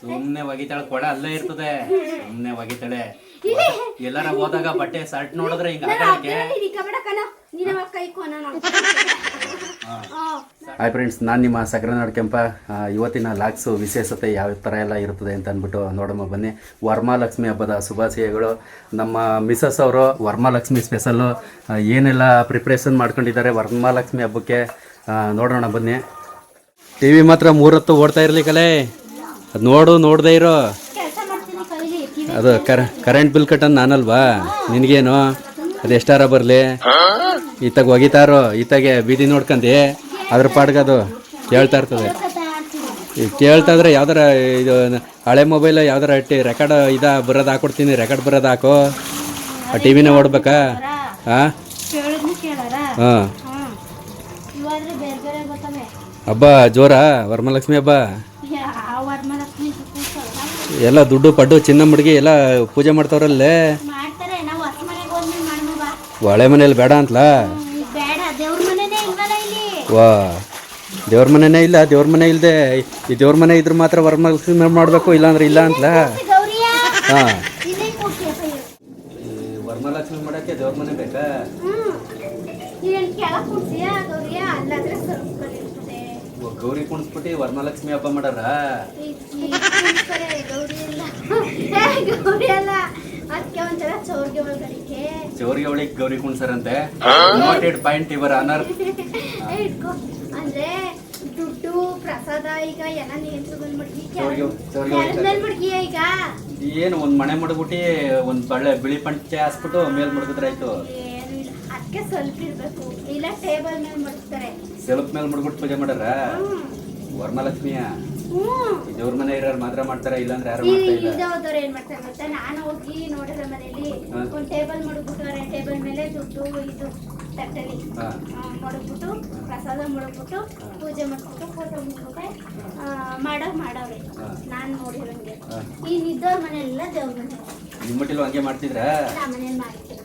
ಸುಮ್ನೆ ಒಗಿತಾಳೆ ಕೊಡ ಅಲ್ಲೇ ಇರ್ತದೆ. ಸುಮ್ನೆ ಒಗಿತಾಳೆ. ಎಲ್ಲಾರ ಹೋದಾಗ ಬಟ್ಟೆ ಶರ್ಟ್ ನೋಡಿದ್ರೆ ಹಿಂಗ ಹಾಯ್ ಫ್ರೆಂಡ್ಸ್ ನಾನು ನಿಮ್ಮ ಸಗರನಾಡ್ ಕೆಂಪ. ಇವತ್ತಿನ ಲಾಕ್ಸು ವಿಶೇಷತೆ ಯಾವ ಥರ ಎಲ್ಲ ಇರ್ತದೆ ಅಂತ ಅಂದ್ಬಿಟ್ಟು ನೋಡಮ್ಮ ಬನ್ನಿ. ವರ್ಮಾಲಕ್ಷ್ಮಿ ಹಬ್ಬದ ಶುಭಾಶಯಗಳು. ನಮ್ಮ ಮಿಸಸ್ ಅವರು ವರ್ಮಾಲಕ್ಷ್ಮಿ ಸ್ಪೆಷಲ್ಲು ಏನೆಲ್ಲ ಪ್ರಿಪ್ರೇಷನ್ ಮಾಡ್ಕೊಂಡಿದ್ದಾರೆ ವರ್ಮಾಲಕ್ಷ್ಮಿ ಹಬ್ಬಕ್ಕೆ? ನೋಡೋಣ ಬನ್ನಿ. ಟಿ ವಿ ಮಾತ್ರ ಮೂರತ್ತು ಓಡ್ತಾ ಇರಲಿ ಕಲೆ ಅದು ನೋಡು ನೋಡದೇ ಇರೋ. ಅದು ಕರ ಕರೆಂಟ್ ಬಿಲ್ ಕಟ್ಟನ್ ನಾನಲ್ವಾ? ನಿನಗೇನು? ಅದು ಎಷ್ಟಾರ ಬರಲಿ? ಈತಾಗ ಒಗಿತಾರೋ? ಈತಾಗೆ ಬೀದಿ ನೋಡ್ಕಂದು? ಅದ್ರ ಪಾಡ್ಗೆ ಅದು ಕೇಳ್ತಾ ಇರ್ತದೆ. ಈಗ ಕೇಳ್ತಾ ಇದ್ರೆ ಯಾವ್ದಾರ ಇದು ಹಳೆ ಮೊಬೈಲ್ ಯಾವ್ದಾರ ಟಿ ರೆಕಾರ್ಡ್ ಇದ ಬರೋದು ಹಾಕೊಡ್ತೀನಿ ರೆಕಾರ್ಡ್ ಬರೋದು ಹಾಕೋ? ಆ ಟಿ ವಿನ ಓಡ್ಬೇಕಾ ಹಾಂ. ಹಾಂ ಹಬ್ಬ ಜೋರಾ? ವರಮಹಾಲಕ್ಷ್ಮಿ ಹಬ್ಬ? ಎಲ್ಲ ದುಡ್ಡು ಪಡ್ಡು ಚಿನ್ನ ಮುಡುಗಿ ಎಲ್ಲ ಪೂಜೆ ಮಾಡ್ತಾವ್ರಲ್ಲೇ. ಮಾಡ್ತಾರೆ ನಾವು ಹೊಸ ಮನೆಗೆ ಹೋದ್ಮೇಲೆ ಮಾಡ್ಮವ ಬಾ. ಹಳೆ ಮನೇಲಿ ಬೇಡ ಅಂತಲ? ಹ್ಮ್, ಈಗ ಬೇಡ ದೇವ್ರ ಮನೆನೇ ಇಲ್ವಲ್ಲ ಇಲ್ಲಿ? ವಾ ದೇವ್ರ ಮನೆನೇ ಇಲ್ಲ ದೇವ್ರ ಮನೆ ಇಲ್ಲದೆ ಈ ದೇವ್ರ ಮನೆ ಇದ್ರೆ ಮಾತ್ರ ವರಮಹಾಲಕ್ಷ್ಮಿ ಮಾಡಬೇಕು ಇಲ್ಲಾಂದ್ರೆ ಇಲ್ಲ ಅಂತಲಾ? ಗೌರಿಯಾ? ಹಾಂ. ಇಲ್ಲೇ ಕೂಡ್ತೀಯಪ್ಪ ಇವ್ರು. ವರಮಹಾಲಕ್ಷ್ಮಿ ಮಾಡೋಕ್ಕೆ ದೇವ್ರ ಮನೆ ಬೇಕಾ? ಹ್ಮ್. ಕೆಳಗ್ ಕೂರ್ಸಿಯಾ ಗೌರಿಯಾ? ಅಲ್ಲಾದ್ರೆ ಗೌರಿ ಕುಣಿಸ್ಬಿಟ್ಟು ವರ್ಮಾಲಕ್ಷ್ಮಿ ಹಬ್ಬ ಮಾಡಾರ? ಚೌರ್ಗೆ ಒಳಗೆ ಗೌರಿ ಕುಣಿಸಾರಂತೆ ನೋಟೆಡ್ ಪಾಯಿಂಟ್ ಇವರ ಅನರ್ ಅಂದ್ರೆ ದುಡ್ಡು ಪ್ರಸಾದ ಈಗ ಎಲ್ಲ ಏನು ಒಂದ್ ಮನೆ ಮಡಗ್ಬಿಟ್ಟಿ ಒಂದ್ ಬಳ್ಳೆ ಬಿಳಿ ಪಂಚೆ ಹಾಸ್ಬಿಟ್ಟು ಮೇಲ್ ಮುಡ್ಗಿದ್ರೆ ಆಯ್ತು. ಏನು ಇಲ್ಲ ಅದಕ್ಕೆ ಸ್ವಲ್ಪ ಇರಬೇಕು. ಇಲ್ಲ ಟೇಬಲ್ ಮೇಲೆ ಮಡಿಸ್ತಾರೆ. ಸೆಲ್ಫ್ ಮೇಲೆ ಮುಡ್ಬಿಟ್ಟು ಪೂಜೆ ಮಾಡಾರ ವರ್ಮಲಕ್ಷ್ಮಿಯ? ದೇವ್ರ ಮನೆ ಇರೋರು ಮಾತ್ರ ಮಾಡ್ತಾರ ಇಲ್ಲಾಂದ್ರೆ ಯಾರು ಮಾಡ್ತಾರೆ ಮಾಡ್ತಾ ಇಲ್ಲ? ಏನ್ ಮಾಡ್ತಾರೆ ಗೊತ್ತಾ? ನಾನು ಹೋಗಿ ನೋಡಿದ್ರೆ ಮನೆಯಲ್ಲಿ. ಒಂದ್ ಟೇಬಲ್ ಮಡಗ್ಬಿಟ್ಟವ್ರೆ ಟೇಬಲ್ ಮೇಲೆ ದುಡ್ಡು ಇದು ತಟ್ಟಲಿ ಮಡಗ್ಬಿಟ್ಟು ಪ್ರಸಾದ ಮಡಗ್ಬಿಟ್ಟು ಪೂಜೆ ಮಾಡ್ಬಿಟ್ಟು ಫೋಟೋ ಮುಟ್ಬಿಟ್ಟೆ ಮಾಡೋ ಮಾಡವ್ರೆ. ನಾನ್ ನೋಡಿರಂಗೆ. ಈ ನಿದ್ದವ್ರ ಮನೆಯಲ್ಲ ದೇವ್ರ ಮನೆ ನಿಮ್ಮ ಮಟ್ಟಿಲು ಹಂಗೆ ಮಾಡ್ತಿದ್ರ? ಮನೇಲಿ ಮಾಡ್ತೀನಿ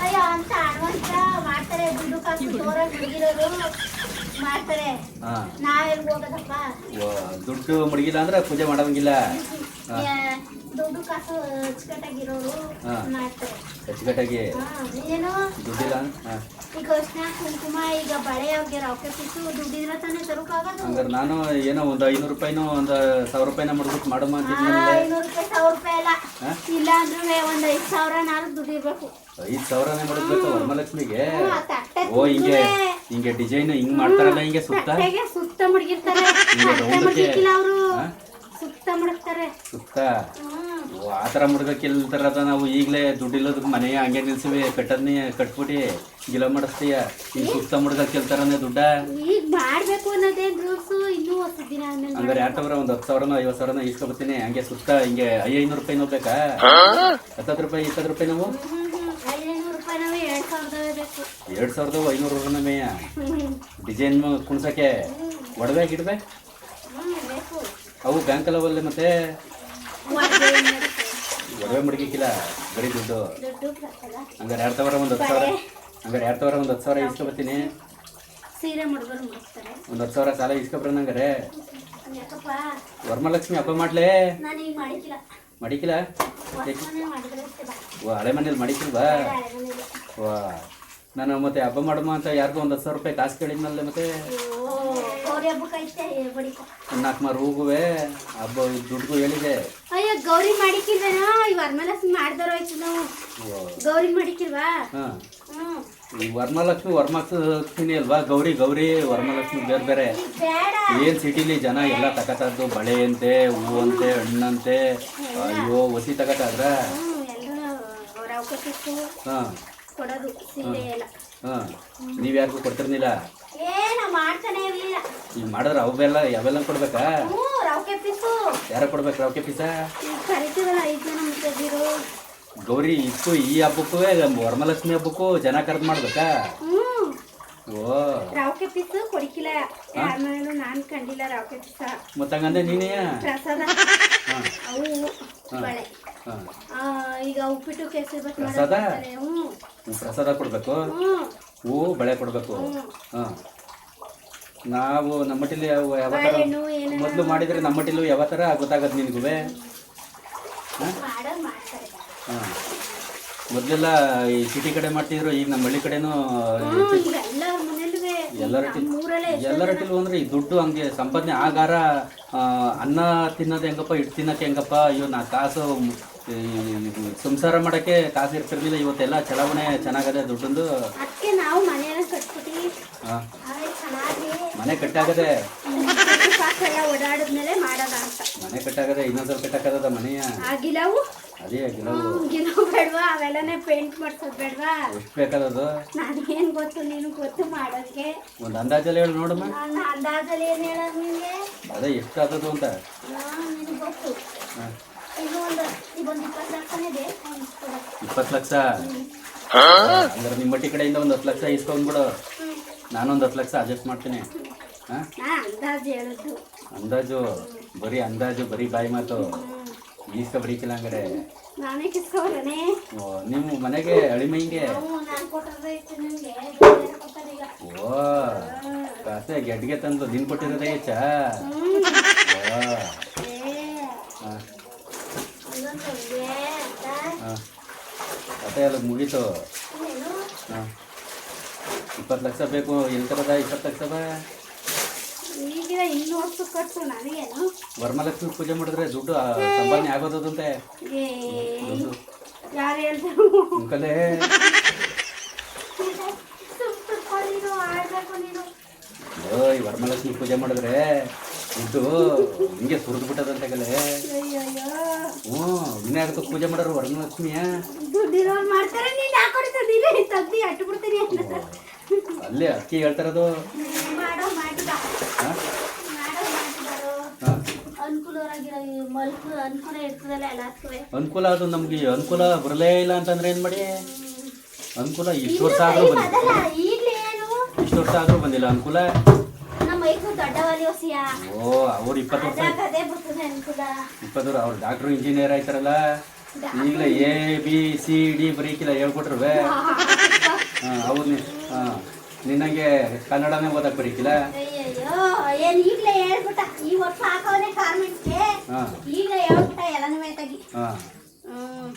ಅಯ್ಯೋ ಅಂತ ಅಡ್ವಾನ್ಸ್ ಮಾಡ್ತಾರೆ. ದುಡ್ಡು ಕಾಸು ಜೋರಾಗಿ ಮುಗಿರೋರು ಮಾಡ್ತಾರೆ. ಹಾ. ನಾವೆಲ್ಗ್ ಹೋಗೋದಪ್ಪ? ದುಡ್ಡು ಮುಡುಗಿಲ್ಲ ಅಂದ್ರೆ ಪೂಜೆ ಮಾಡೋಂಗಿಲ್ಲ. ಯಾ- ದುಡ್ಡು ಕಾಸು ಅಚ್ಚುಕಟ್ಟಾಗಿರೋರು ಹಾ. ಮಾಡ್ತಾರೆ. ಅಚ್ಚುಕಟ್ಟಾಗಿ. ಹಾ, ಏನು? ದುಡ್ಡಿಲ್ಲ? ಹಾ. ಈಗ ಅರ್ಶಿನ ಕುಂಕುಮ ಈಗ ಬಳೆ ಅವ್ರಿಗೆ ರೊಕ್ಕ ಪಿಟ್ಟು ದುಡ್ಡಿದ್ರೆ ತಾನೇ ತರೋಕ್ಕಾಗೋದು ಹಂಗಾರೆ ನಾನು ಏನೋ ಒಂದು ಐನೂರು ರೂಪಾಯಿನೂ ಒಂದು ಸಾವಿರ ರೂಪಾಯಿನ ಮಾಡ್ಬಿಟ್ಟು ಮಾಡಮ್ಮ ಐನೂರು ರೂಪಾಯಿ ಸಾವಿರ ರೂಪಾಯಿ ಹಾ? ಇಲ್ಲ ಅಂದ್ರೆ ಒಂದ್ ಐದ್ ಸಾವಿರ ನಾಲ್ಕು ದುಡ್ಡು ಇರ್ಬೇಕು ಐದು ಸಾವಿರನೇ ಆ ತಟ್ಟೆ ಓ ಹಿಂಗೆ ತುಂಬುವೆ. ಹಿಂಗೆ ಡಿಸೈನ್ ಹಿಂಗ್ ಮಾಡ್ತಾರಲ್ಲ ಹಿಂಗೆ ಸುತ್ತ? ತಟ್ಟೆಗೆ ಸುತ್ತ ಮಡಗಿರ್ತಾರೆ. ಈಗ ತಟ್ಟೆ ರೌಂಡಕ್ಕೆ? ಮಡಗಿಕ್ಕಿಲ್ಲ ಅವರು. ಹಾ? ಸುತ್ತ ಮಡಗ್ತಾರೆ. ಸುತ್ತ? ಹ್ಮ್. ಆ ಥರ ಮುಡ್ಗಕ್ಕಿಲ್ತಾರದ ನಾವು ಈಗಲೇ ದುಡ್ಡಿಲ್ಲದ ಮನೆಯ ಹಂಗೆ ನಿಲ್ಸಿವಿ ಕಟ್ಟದ್ನಿ ಕಟ್ಬಿಟ್ಟು ಗಿಲ ಮಾಡಿಸ್ತೀಯ ಈಗ ಸುತ್ತ ಮುಡ್ಗಕ್ಕಿಲ್ತಾರನೇ ದುಡ್ಡ. ಈಗ ಮಾಡ್ಬೇಕು ಅನ್ನೋದೇ ರೂಲ್ಸ್ ಇನ್ನೂ ಹೊಸ ದಿನ ಆದ್ಮೇಲೆ ಹಂಗಾರೆ ಎರಡು ಸಾವಿರ ಒಂದು ಹತ್ತು ಸಾವಿರನೋ ಐವತ್ತು ಸಾವಿರನೋ ಇಸ್ಕೊಬತ್ತೀನಿ ಹಂಗೆ ಸುತ್ತ ಹಿಂಗೆ ಐನೂರು ರೂಪಾಯಿ ಬೇಕಾ? ಹತ್ತತ್ತು ರೂಪಾಯಿ ಇಪ್ಪತ್ತು ರೂಪಾಯಿ ನಾವು? ಐನೂರು ರೂಪಾಯಿ ನಾವು ಎರಡ್ ಬೇಕು. ಎರಡು ಸಾವಿರದ ಐನೂರು ನಮೆಯ ಹ್ಮ್ ಡಿಸೈನ್ ಕುಣ್ಸಕ್ಕೆ. ಒಡವೆ ಗಿಡವೆ? ಬೇಕು. ಅವು ಬ್ಯಾಂಕ್ ಅವಲ್ಲ ಮತ್ತೆ? ಒಡ್ವೆ ಮಡಗಿಕ್ಕಿಲ್ಲ ಬರೀ ದುಡ್ಡು. ಹಂಗಾರೆ ಎರಡು ಸಾವಿರ ಒಂದು ಹತ್ತು ಸಾವಿರ. ಹಂಗಾರೆ ಎರಡು ಸಾವಿರ ಒಂದು ಹತ್ತು ಸಾವಿರ ಇಸ್ಕೊಬತ್ತೀನಿ ಒಂದು ಹತ್ತು ಸಾವಿರ ಸಾಲ ಇಸ್ಕೊಬ್ರ ನಂಗಾರೆ ಯಾಕಪ್ಪ? ವರಮಹಾಲಕ್ಷ್ಮಿ ಹಬ್ಬ ಮಾಡ್ಲೇ? ಮಾಡಿಕಿಲ್ಲ ಮಡಿಕಿಲ್ಲ ಓ ಹಳೆ ಮನೇಲಿ ಮಡಿಕಿಲ್ವಾ ವಾ ನಾನು ಮತ್ತೆ ಹಬ್ಬ ಮಾಡಮ್ಮ ಅಂತ ಯಾರಿಗೂ ಒಂದು ಹತ್ತು ಸಾವಿರ ರೂಪಾಯಿ ಕಾಸು ಕೇಳಿದ್ನಲ್ಲ ಮತ್ತೆ? ಓ, ಗೌರಿ ಹಬ್ಬಕ್ಕೆ ಐತೆ ಬಡಿಕೊ. ನಾಲ್ಕು ಮಾರು ಹೂಗುವೆ ಹಬ್ಬ ದುಡ್ಡು ಹೇಳಿದೆ ಅಯ್ಯೋ ಗೌರಿ ಮಾಡಿಕಿಲ್ವೇನೋ ಈ ವರ್ಮಲಕ್ಷ್ಮಿ ಮಾಡ್ದಾರೋ ಆಯ್ತು ನಾವು ಗೌರಿ ಮಾಡಿಕಿಲ್ವಾ ಹಾಂ. ಹ್ಮ್. ಈ ವರಮಹಾಲಕ್ಷ್ಮಿ ವರಮಹಾಲಕ್ಷ್ಮಿ ಅಲ್ವಾ? ಗೌರಿ ಗೌರಿ ವರ್ಮಲಕ್ಷ್ಮಿ ಬೇರೆ ಬೇರೆ. ಬೇಡ. ಏನ್ ಸಿಟಿಲಿ ಜನ ಎಲ್ಲ ತಕತದ್ದು ಬಳೆ ಅಂತೆ ಹೂವು ಅಂತೆ ಹಣ್ಣಂತೆ. ಅಯ್ಯೋ ಒಸಿ ತಗತಾದ್ರ ಹ್ಮ್ ಎಲ್ರು ಅವ್ರ ಅವಕಾಶಕ್ಕೂ ಹಾ. ಕೊಡೋದು ಸೀರೆ ಎಲ್ಲ. ಹಾ. ನೀವ್ ಯಾರಿಗೂ ಇರ್ಲಿಲ್ಲ ಈಗ ಮಾಡಿದ್ರೆ ಅವೆಲ್ಲ ಯಾವೆಲ್ಲ ಕೊಡ್ಬೇಕಾ? ಯಾರ ಕೊಡ್ಬೇಕು ರೌಕೆ ಪೀಸ? ಗೌರಿ ಇತ್ತು ಈ ಹಬ್ಬಕ್ಕೂ ವರಮಹಾಲಕ್ಷ್ಮಿ ಹಬ್ಬಕ್ಕೂ ಜನ ಕರೆದು ಮಾಡ್ಬೇಕಾ? ಓ. ಪಿಸು ಕೊಡಿಕಿಲ್ಲ. ನಾನ್ ಕಂಡಿಲ್ಲ ರೌಕೆ ಪಿಸ. ಮತ್ತಂಗಂದ್ರೆ ನೀನೇ? ಪ್ರಸಾದ. ಹಾ. ಅವು ಬಳೆ. ಹಾ. ಈಗ ಉಪ್ಪಿಟ್ಟು ಕೇಸರಿ ಬಾತ್ ಪ್ರಸಾದ? ಮಾಡ್ತಾರೆ ಹ್ಞೂ. ಹ್ಮ್, ಪ್ರಸಾದ ಕೊಡ್ಬೇಕು? ಹೂವು ಬಳೆ ಕೊಡಬೇಕು. ಹಾಂ. ನಾವು ನಮ್ಮಟ್ಟಿಲಿ ಯಾವ ಯಾವ ಥರ ಮೊದಲು ಮಾಡಿದರೆ ನಮ್ಮಟ್ಟಿಲು ಯಾವ ಥರ ಗೊತ್ತಾಗತ್ತೆ ನಿನಗೂ ಹಾಂ? ಮೊದಲೆಲ್ಲ ಈ ಸಿಟಿ ಕಡೆ ಮಾಡ್ತಿದ್ರು ಈಗ ನಮ್ಮ ಹಳ್ಳಿ ಕಡೆನೂ ಎಲ್ಲರ ಟಿಲ್ ಎಲ್ಲರ ನಮ್ಮೂರಲ್ಲೇ ಎಲ್ಲರ ಹಟ್ಟಿಲು ಅಂದ್ರೆ ಈ ದುಡ್ಡು ಹಂಗೆ ಸಂಪಾದನೆ ಆಗಾರ ಅನ್ನ ತಿನ್ನೋದು ಹೆಂಗಪ್ಪ ಇಟ್ಟು ತಿನ್ನಕ್ಕೆ ಹೆಂಗಪ್ಪ ಅಯ್ಯೋ ನಾ ಕಾಸು ಸಂಸಾರ ಮಾಡೋಕ್ಕೆ ಕಾಸು ಇರ್ತಿರ್ಲಿಲ್ಲ ಇವತ್ತೆಲ್ಲ ಚಲಾವಣೆ ಚೆನ್ನಾಗದೆ ದುಡ್ಡೊಂದು. ಅದಕ್ಕೆ ನಾವು ಮನೆಯನ್ನ ಕಟ್ಬಿಟ್ಟು ಮನೆ ಕಟ್ಟಾಗದೆ. ಓಡಾಡಿದ್ಮೇಲೆ ಮಾಡೋದ ಮನೆ ಕಟ್ಟಾಗದೆ ಇನ್ನೊಂದ್ಸಲ ಕಟ್ಟಾಕದ ಮನೆಯ? ಅದೇ ಗಿಲವು ಗಿಲವು ಬೇಡವಾ? ಅವೆಲ್ಲನೇ ಪೇಂಟ್ ಮಾಡ್ಸೋದು ಬೇಡವಾ? ಎಷ್ಟು ಬೇಕಾದದು? ನನಗೇನು ಗೊತ್ತು ನೀನು ಗೊತ್ತು ಮಾಡೋದಕ್ಕೆ ಒಂದು ಅಂದಾಜಲ್ಲಿ ಹೇಳಿ ನೋಡಮ್ಮ. ಅಂದಾಜಲ್ಲಿ ಏನು ಹೇಳೋದು ನಿನಗೆ ಅದೇ ಎಷ್ಟು ಆದದು ಅಂತ ಗೊತ್ತು ಹಾಂ ಈಗ ಒಂದು ಈಗ ಒಂದು ಇಪ್ಪತ್ತು ಲಕ್ಷ. ಅಂದ್ರೆ ನಿಮ್ಮ ಮಟ್ಟಿ ಕಡೆಯಿಂದ ಒಂದು ಹತ್ತು ಲಕ್ಷ ಇಸ್ಕೊಂಡ್ಬಿಡು ನಾನೊಂದು ಹತ್ತು ಲಕ್ಷ ಅಡ್ಜಸ್ಟ್ ಮಾಡ್ತೀನಿ. ಹಾಂ? ಅಂದಾಜು ಹೇಳೋದು. ಅಂದಾಜು? ಬರೀ ಅಂದಾಜು ಬರೀ ಬಾಯಿ ಮಾತು. ಈಸ್ಕ ಬರೀ ಹಂಗಾರೆ. ಓ ಮನೆಗೆ ಅಳಿಮೈಂಗೆ ಓ ಕಾಸೆ ಗೆಡ್ಗೆ ತಂದು ದಿನ ಕೊಟ್ಟಿರೋದೇ ಚಾ ಓ ಏ, ಹಾಂ ಅದೊಂದು ಇದೆ ಅಂತ. ಹಾಂ ಕತೆ ಎಲ್ಲ ಮುಗೀತು? ಹಾಂ ಇಪ್ಪತ್ತು ಲಕ್ಷ ಬೇಕು ಎಲ್ಲಿ ತರದ ಇಪ್ಪತ್ತು ಲಕ್ಷ ವರಮಹಾಲಕ್ಷ್ಮಿ ಪೂಜೆ ಮಾಡಿದ್ರೆ ದುಡ್ಡು ಸಂಪಾದನೆ ಆಗೋದಂತೆ ನೀನು ಓಯ್ ಪೂಜೆ ಮಾಡಿದ್ರೆ. ದುಡ್ಡು ಹಿಂಗೆ ಸುರಿದು ಬಿಟ್ಟದಂತೆ ಕಲೆ. ಅಯ್ಯಯ್ಯೋ. ಹ್ಞೂ ವಿನಾಯಕ ಪೂಜೆ ಮಾಡೋರು ಬಿಡ್ತೀನಿ. ಅಲ್ಲೇ ಅಕ್ಕಿ ಹೇಳ್ತಾರದು ಅನುಕೂಲ ಅದು ನಮ್ಗೆ ಅನುಕೂಲ ಬರಲೇ ಇಲ್ಲ ಅಂತಂದ್ರೆ ಏನು ಮಾಡಿ? ಅನುಕೂಲ ಇಷ್ಟು ವರ್ಷ ಆದ್ರೂ ಬಂದಿಲ್ಲ. ಇಷ್ಟು ವರ್ಷ ಆದ್ರೂ ಬಂದಿಲ್ಲ ಅನುಕೂಲ? ಮೈಕು ದೊಡ್ಡವಲ್ಲಿ ಹೊಸಿಯ ಓ ಅವ್ರು ಇಪ್ಪತ್ತು ವರ್ಷ ಅದೇ ಬರ್ತದೆ ಅನುಕೂಲ ಇಪ್ಪತ್ತು ಅವ್ರು ಡಾಕ್ಟ್ರು ಇಂಜಿನಿಯರ್ ಆಯ್ತಾರಲ್ಲ? ಈಗಲೇ ಎ ಬಿ ಸಿ ಡಿ ಬರೀಕಿಲ್ಲ ಹೇಳ್ಕೊಟ್ರುವೆ. ಹಾಂ ಅವ್ರು ಹಾಂ. ನಿನಗೆ ಕನ್ನಡನೇ ಓದಕ್ಕೆ ಬರೀಕಿಲ್ಲ? ಅಯ್ಯಯ್ಯೋ ಏನ್ ಈಗಲೇ ಹೇಳ್ಬಿಟ್ಟ. ಈ ವರ್ಷ ಹಾಕವನೆ ಗಾರ್ಮೆಂಟ್ಸ್ಗೆ ಹಾಂ. ಈಗಲೇ ಹೇಳ್ಬಿಟ್ಟ ಎಲ್ಲನೂ ಮೇತಾಗಿ ಹಾಂ. ಹ್ಮ್.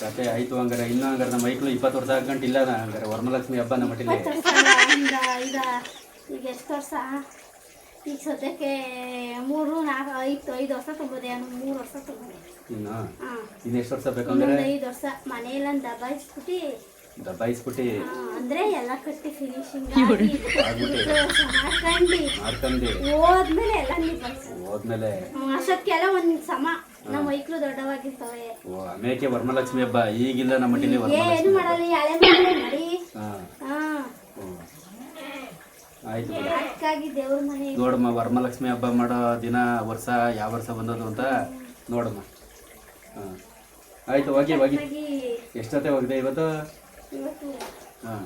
ಕತೆ ಆಯ್ತು ಹಂಗಾರೆ. ಇನ್ನೂ ಹಂಗಾರೆ ನಮ್ಮ ಮೈಕ್ಳು ಇಪ್ಪತ್ತು ವರ್ಷ ಇಲ್ಲ ಹಂಗಾರೆ ವರಮಹಾಲಕ್ಷ್ಮಿ ಹಬ್ಬ ನಮ್ಮ ಮಟ್ಟಿಲಿ ಈಗ ಎಷ್ಟು ವರ್ಷ? ಈಗ ಸದ್ಯಕ್ಕೆ ಮೂರು ನಾಲ್ಕು ಐದು ಐದು ವರ್ಷ ತುಂಬೋದೆ ಮೂರು ವರ್ಷ ತುಂಬೋದೆ ಇನ್ನು? ಹಾಂ. ಇನ್ನು ಎಷ್ಟು ವರ್ಷ ಬೇಕಂದ್ರೆ ಐದು ವರ್ಷ. ಮನೆಯೆಲ್ಲ ದಬಾಯಿಸ್ಬಿಟ್ಟು ದಬಾಯಿಸ್ಬಿಟ್ಟು ಅಂದ್ರೆ ಎಲ್ಲ ಕಟ್ಟಿ ಫಿನಿಶಿಂಗ್ ಮಾಡ್ಕೊಂಡು ಹೋದ್ಮೇಲೆ ಎಲ್ಲ ಹೋದ್ಮೇಲೆ. ಅಷ್ಟಕ್ಕೆಲ್ಲ ಒಂದ್ ಸಮ. ನಮ್ಮ ಮೈಕ್ಳು ದೊಡ್ಡವಾಗಿರ್ತವೆ. ಹಬ್ಬ. ಈಗಿಲ್ಲ ನಮ್ಮ ಮಟ್ಟಿಲಿ ಏನು ಮಾಡಲಿ ಹಳೆ ಮಾಡಿ ಹಾಂ. ಹಾ. ಆಯ್ತು ನೋಡಮ್ಮ ವರಮಹಾಲಕ್ಷ್ಮಿ ಹಬ್ಬ ಮಾಡೋ ದಿನ ವರ್ಷ ಯಾವ ವರ್ಷ ಬಂದದ್ದು ಅಂತ ನೋಡಮ್ಮ. ಹಾಂ. ಆಯ್ತು ಹೋಗಿ ಹೋಗಿ. ಎಷ್ಟೊತ್ತೆ ಹೋಗಿದೆ? ಇವತ್ತು? ಹಾಂ.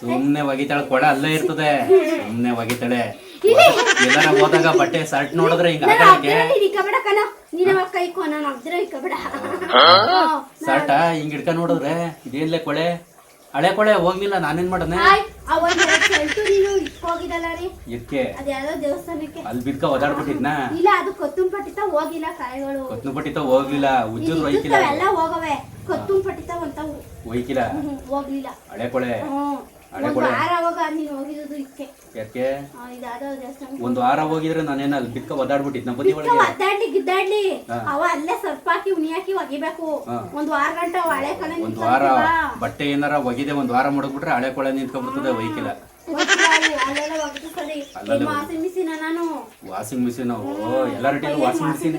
ಸುಮ್ಮನೆ ಒಗಿತಾಳೆ ಕೊಡ ಅಲ್ಲೇ ಇರ್ತದೆ. ಸುಮ್ಮನೆ ಒಗಿತಾಳೆ. ಎಲ್ಲಾರ ಹೋದಾಗ ಬಟ್ಟೆ ಸರ್ಟ್ ನೋಡಿದ್ರೆ ಹಿಂಗ ಸರ್ಟ? ಹಿಂಗ್ ಹಿಡ್ಕ ನೋಡಿದ್ರೆ ಇದೇನ್ಲೆ ಕೊಳೆ? ಹಳೆ ಕೊಳೆ ಹೋಗ್ಲಿಲ್ಲ ನಾನೇನ್ ಇದಕ್ಕೆ ಅದ್ಯಾವ್ದೋ ದೇವಸ್ಥಾನಕ್ಕೆ. ಅಲ್ಲಿ ಬಿದ್ಕ ಓದಾಡ್ಬಿಟ್ಟಿದ್ನ ಇಲ್ಲ ಅದು ಕೊತ್ತುಂ ಪಟ್ಟಿತ ಹೋಗಿಲ್ಲ ಕಾಯಿಗಳು. ಕೊತ್ನು ಬಟ್ಟಿತ ಹೋಗ್ಲಿಲ್ಲ ಉಜ್ಜದ್ ಒಯ್ಕಿಲ್ಲ. ಎಲ್ಲ ಹೋಗವೆ. ಕೊತ್ತುಂ ಪಟ್ಟಿತ ಅಂತ ಒಯ್ಕಿಲ್ಲ. ಹ್ಮ್, ಹೋಗ್ಲಿಲ್ಲ. ಹಳೆ ಕೊಳೆ. ಯಾಕೆ? ಒಂದ್ ವಾರ ಹೋಗಿದ್ರೆ ನಾನೇನ ಅಲ್ಲಿ ಬಿದ್ಕ ಒದಾಡ್ಬಿಟ್ಟಿದ್ನ ಬದಿ ಒಳಗೆ? ಒದ್ದಾಡ್ಲಿ ಗಿದ್ದಾಡ್ಲಿ. ಅವ ಅಲ್ಲೇ ಸ್ವಲ್ಪ ಹಾಕಿ ಉಣಿ ಹಾಕಿ ಒಗಿಬೇಕು. ಒಂದ್ ವಾರ ಗಂಟ ಹಳೆ ಕೊಳೆ ಒಂದ್ ವಾರ ಬಟ್ಟೆ ಏನಾರ ಒಗಿದೆ ಒಂದ್ ವಾರ ಮಡಗ್ಬಿಟ್ರೆ ಹಳೆ ಕೊಳೆ ನಿಂತ್ಕೊಂಡ್ಬಿಡ್ತದೆ ವೈಕಿಲ. ವಾಷಿಂಗ್ ಮಿಷಿನ್ ನಾನು? ವಾಷಿಂಗ್ ಮಿಷಿನ್ ಓ ಎಲ್ಲರ ವಾಷಿಂಗ್ ಮಿಷಿನ್.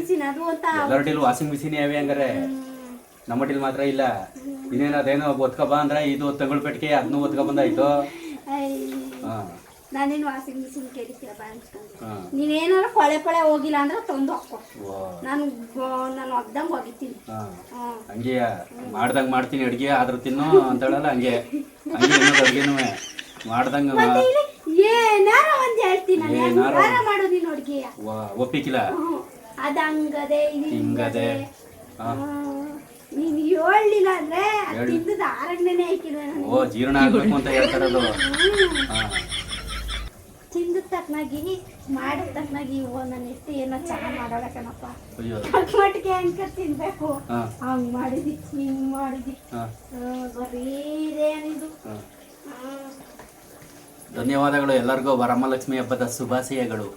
ಎಲ್ಲರ ವಾಷಿಂಗ್ ಮಿಷಿನ್ ಯಾವೆ ಹಂಗಾರೆ. ನಮ್ಮ ಹಟ್ಟಿಲ್ ಮಾತ್ರ ಇಲ್ಲ. ಇನ್ನೇನು ಅದೇನೋ ಬಾ ಅಂದ್ರೆ ಇದು ತಗೊಳ್ ಪೆಟ್ಟಿಗೆ ಅದನ್ನು ಒತ್ಕೊ ಬಂದಾಯ್ತು. ಹಾ. ನಾನೇನು ವಾಷಿಂಗ್ ಮಿಷಿನ್ ಅನ್ಸ್ಕೊಂಡು. ಹಾ. ನೀನೇನಾರ ಕೊಳೆ ಪಳೆ ಹೋಗಿಲ್ಲ ಅಂದ್ರೆ ತಂದು ಹಾಕೋ ನಾನು ನಾನು ಒಗ್ದಂಗೆ ಒಗಿತೀನಿ ಹಾ. ಹಂಗೆ ಮಾಡ್ದಂಗೆ ಮಾಡ್ತೀನಿ ಅಡ್ಗೆ ಆದ್ರೂ ತಿನ್ನು ಅಂತೇಳಲ್ಲ ಹಂಗೆ. ಹಂಗೆ ಅನ್ನೋದು ಅಡ್ಗೆನೂ ಮಾಡ್ದಂಗ ಏನಾರ ಒಂದ್ ಹೇಳ್ತೀನಿ ನಾನು. ಏನಾರ ಯಾರ ಮಾಡು ನೀನು ಅಡ್ಗೆಯ? ಒಪ್ಪಿಕಿಲ್ಲ. ಅದ್ ಹಂಗದೆ. ಹಿಂಗದೆ. ಹಾ. ನೀನು ಹೇಳಲಿಲ್ಲ ಅಂದ್ರೆ ಹೇಳು. ತಿಂದದ ಆರಣ್ಣನೇ ಹಾಕಿಲ್ಲ ನನಗೆ ಓ ಜೀರ್ಣ ಆಗ್ಬೇಕು ಅಂತ ಹೇಳ್ತಾರದು ತಿಂದ ತಕ್ಕನಾಗಿ ಮಾಡಿದ ತಕ್ಕನಾಗಿ ಓ ನನ್ನ ಎಷ್ಟು ಏನೋ ಚೆನ್ನಾಗಿ ಮಾಡೋಣ ಕಣಪ್ಪ. ಅಯ್ಯೋ. ಮಟ್ಟಿಗೆ ತಿನ್ಬೇಕು. ಹಾ. ಹಂಗ್ ಮಾಡಿದಿ ಹಿಂಗ್ ಮಾಡಿದಿ. ಹಾ. ಹ್ಮ್, ಬರೀ ಇದೇನಿದು ಹಾ. ಧನ್ಯವಾದಗಳು ಎಲ್ಲರಿಗೂ. ವರಮಹಾಲಕ್ಷ್ಮಿ ಹಬ್ಬದ ಶುಭಾಶಯಗಳು.